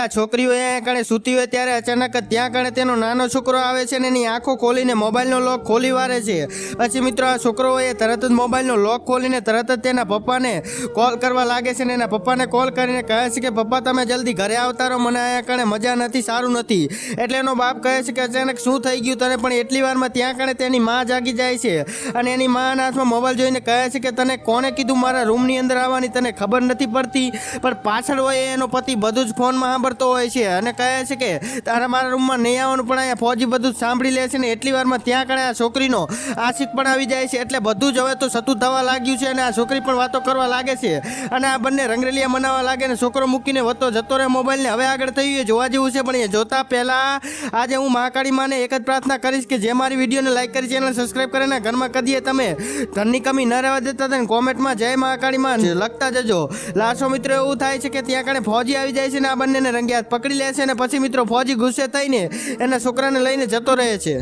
આ છોકરીઓ અહીંયા કણે સૂતી હોય ત્યારે અચાનક જ ત્યાં કણે તેનો નાનો છોકરો આવે છે ને એની આંખો ખોલીને મોબાઈલનો લોક ખોલી વારે છે. પછી મિત્રો આ છોકરો એ તરત જ મોબાઈલનો લોક ખોલીને તરત જ તેના પપ્પાને કોલ કરવા લાગે છે ને એના પપ્પાને કોલ કરીને કહે છે કે, પપ્પા, તમે જલ્દી ઘરે આવતા રહો મને અહીંયા કણે મજા નથી, સારું નથી. એટલે એનો બાપ કહે છે કે, અચાનક શું થઈ ગયું તને? પણ એટલી વારમાં ત્યાં કણે તેની માં જાગી જાય છે અને એની માના હાથમાં મોબાઈલ જોઈને કહે છે કે, તને કોણે કીધું મારા રૂમની અંદર આવવાની? તને ખબર નથી પડતી? પણ પાછળ હોય એનો પતિ બધું જ ફોનમાં સાંભળતો હોય છે અને કહે છે કે તારા મારા રૂમમાં નહીં આવવાનું, પણ અહીંયા ફોજી બધું સાંભળી લે છે ને એટલી વારમાં ત્યાં કણે આ છોકરીનો આશિક પણ આવી જાય છે. એટલે બધું જ હવે તો સતું થવા લાગ્યું છે અને આ છોકરી પણ વાતો કરવા લાગે છે. અને આ બંને રંગરેલિયા મનાવવા લાગે ને છોકરો મૂકીને વતો જતો રહે મોબાઈલને હવે આગળ થયું એ જોવા જેવું છે, પણ એ જોતા પહેલાં આજે હું મહાકાળી માને એક જ પ્રાર્થના કરીશ કે જે મારી વિડીયોને લાઈક કરી ચેનલ સબસ્ક્રાઈબ કરે ને ઘરમાં કદીએ તમે ધનની કમી ન રહેવા દેતા હતા કોમેન્ટમાં જય મહાકાળી માં લખતા જજો. લાસ્ટમાં મિત્રો, એવું થાય છે કે ત્યાં કણે ફોજી આવી જાય છે ને આ બંનેને રંગ્યાત પકડી લે છે અને પછી મિત્રો ફોજી ગુસ્સે થઈને એના છોકરાને લઈને જતો રહે છે.